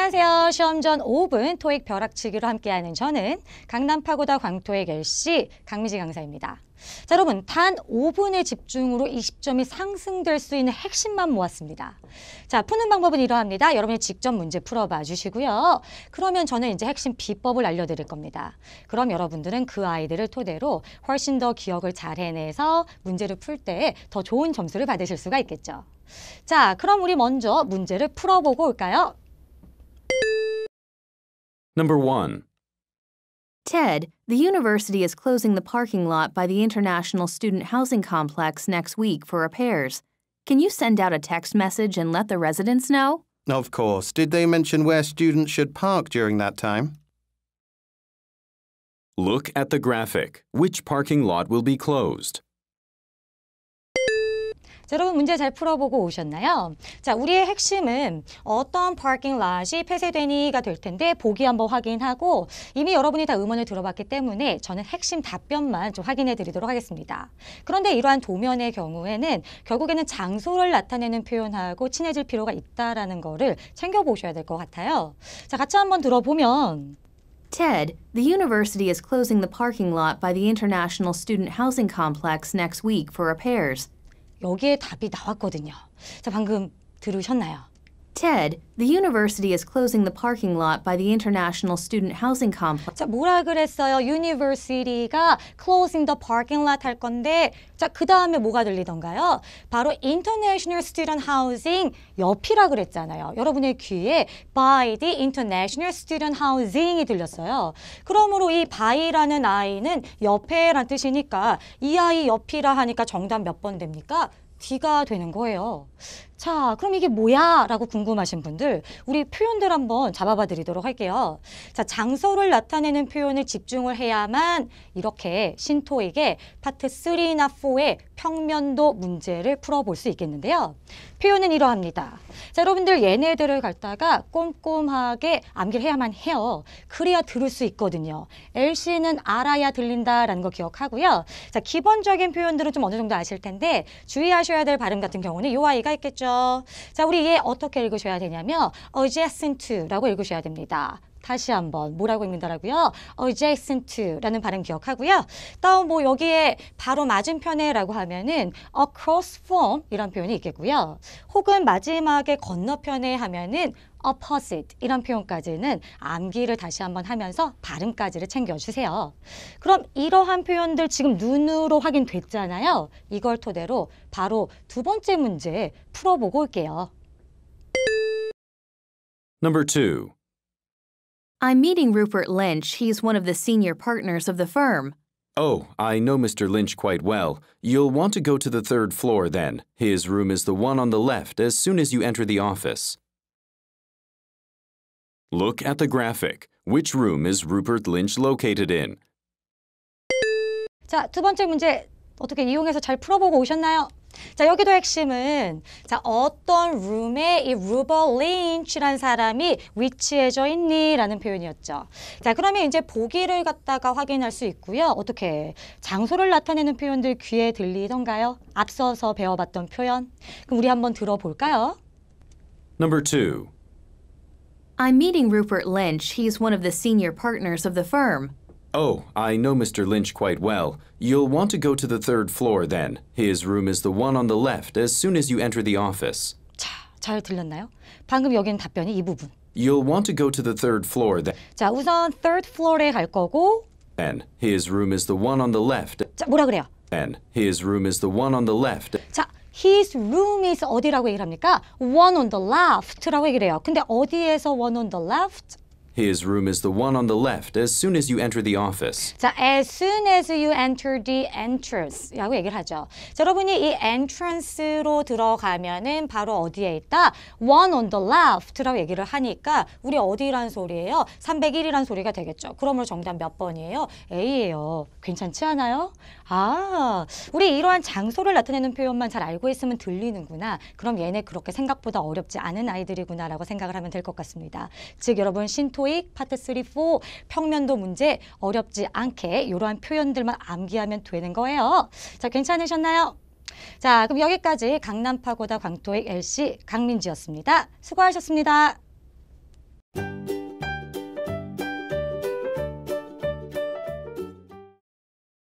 안녕하세요. 시험 전 5분 토익 벼락치기로 함께하는 저는 강남 파고다 광토익 LC 강미지 강사입니다. 자, 여러분 단 5분의 집중으로 20점이 상승될 수 있는 핵심만 모았습니다. 자, 푸는 방법은 이러합니다. 여러분이 직접 문제 풀어봐 주시고요. 그러면 저는 이제 핵심 비법을 알려드릴 겁니다. 그럼 여러분들은 그 아이들을 토대로 훨씬 더 기억을 잘 해내서 문제를 풀 때 더 좋은 점수를 받으실 수가 있겠죠. 자, 그럼 우리 먼저 문제를 풀어보고 올까요? Number 1. Ted, the university is closing the parking lot by the International Student Housing Complex next week for repairs. Can you send out a text message and let the residents know? Of course. Did they mention where students should park during that time? Look at the graphic. Which parking lot will be closed? 자, 여러분 문제 잘 풀어보고 오셨나요? 자, 우리의 핵심은 어떤 파킹 랏이 폐쇄되니가 될 텐데 보기 한번 확인하고 이미 여러분이 다 음원을 들어봤기 때문에 저는 핵심 답변만 좀 확인해 드리도록 하겠습니다. 그런데 이러한 도면의 경우에는 결국에는 장소를 나타내는 표현하고 친해질 필요가 있다라는 거를 챙겨보셔야 될 것 같아요. 자, 같이 한번 들어보면 Ted, the university is closing the parking lot by the International Student Housing Complex next week for repairs. 여기에 답이 나왔거든요. 자, 방금 들으셨나요? Ted, the university is closing the parking lot by the International Student Housing Complex. 자, 뭐라 그랬어요? University가 closing the parking lot 할 건데 자, 그 다음에 뭐가 들리던가요? 바로 International Student Housing 옆이라 그랬잖아요. 여러분의 귀에 by the International Student Housing이 들렸어요. 그러므로 이 by라는 아이는 옆에란 뜻이니까 이 아이 옆이라 하니까 정답 몇 번 됩니까? D가 되는 거예요. 자, 그럼 이게 뭐야? 라고 궁금하신 분들, 우리 표현들 한번 잡아봐 드리도록 할게요. 자, 장소를 나타내는 표현을 집중을 해야만 이렇게 신토에게 파트 3나 4의 평면도 문제를 풀어볼 수 있겠는데요. 표현은 이러합니다. 자, 여러분들 얘네들을 갖다가 꼼꼼하게 암기를 해야만 해요. 그래야 들을 수 있거든요. LC는 알아야 들린다라는 거 기억하고요. 자, 기본적인 표현들은 좀 어느 정도 아실 텐데 주의하셔야 될 발음 같은 경우는 요 아이가 있겠죠. 자, 우리 얘 어떻게 읽으셔야 되냐면 adjacent to라고 읽으셔야 됩니다. 다시 한번 뭐라고 읽는다라고요? adjacent to라는 발음 기억하고요. 다음 뭐 여기에 바로 맞은편에라고 하면은 across from 이런 표현이 있겠고요. 혹은 마지막에 건너편에 하면은 opposite 이런 표현까지는 암기를 다시 한번 하면서 발음까지를 챙겨주세요. 그럼 이러한 표현들 지금 눈으로 확인됐잖아요. 이걸 토대로 바로 두 번째 문제 풀어보고 올게요. Number 2. I'm meeting Rupert Lynch. He's one of the senior partners of the firm. Oh, I know Mr. Lynch quite well. You'll want to go to the third floor then. His room is the one on the left as soon as you enter the office. Look at the graphic. Which room is Rupert Lynch located in? 자, 두 번째 문제 어떻게 이용해서 잘 풀어보고 오셨나요? 자, 여기도 핵심은 자, 어떤 룸에 이 루버 린치라는 사람이 위치해져 있니? 라는 표현이었죠. 자, 그러면 이제 보기를 갖다가 확인할 수 있고요. 어떻게 장소를 나타내는 표현들 귀에 들리던가요? 앞서서 배워봤던 표현. 그럼 우리 한번 들어볼까요? Number 2. I'm meeting Rupert Lynch. He's one of the senior partners of the firm. Oh, I know Mr. Lynch quite well. You'll want to go to the third floor then. His room is the one on the left as soon as you enter the office. 자, 잘 들렸나요? 방금 여기는 답변이 이 부분. You'll want to go to the third floor then. 자, 우선 third floor에 갈 거고 His room is the one on the left. 자, 뭐라 그래요? And his room is the one on the left. 자, his room is 어디라고 얘기를 합니까? one on the left라고 얘기를 해요. 근데 어디에서 one on the left? His room is the one on the left as soon as you enter the office. 자, as soon as you enter the entrance라고 얘기를 하죠. 자, 여러분이 이 entrance로 들어가면은 바로 어디에 있다? one on the left라고 얘기를 하니까 우리 어디란 소리예요? 301이란 소리가 되겠죠. 그러므로 정답 몇 번이에요? A예요. 괜찮지 않아요? 아, 우리 이러한 장소를 나타내는 표현만 잘 알고 있으면 들리는구나. 그럼 얘네 그렇게 생각보다 어렵지 않은 아이들이구나라고 생각을 하면 될 것 같습니다. 즉 여러분 신 토익 파트 3, 4 평면도 문제 어렵지 않게 이러한 표현들만 암기하면 되는 거예요. 자, 괜찮으셨나요? 자, 그럼 여기까지 강남파고다 광토익 LC 강민지였습니다. 수고하셨습니다.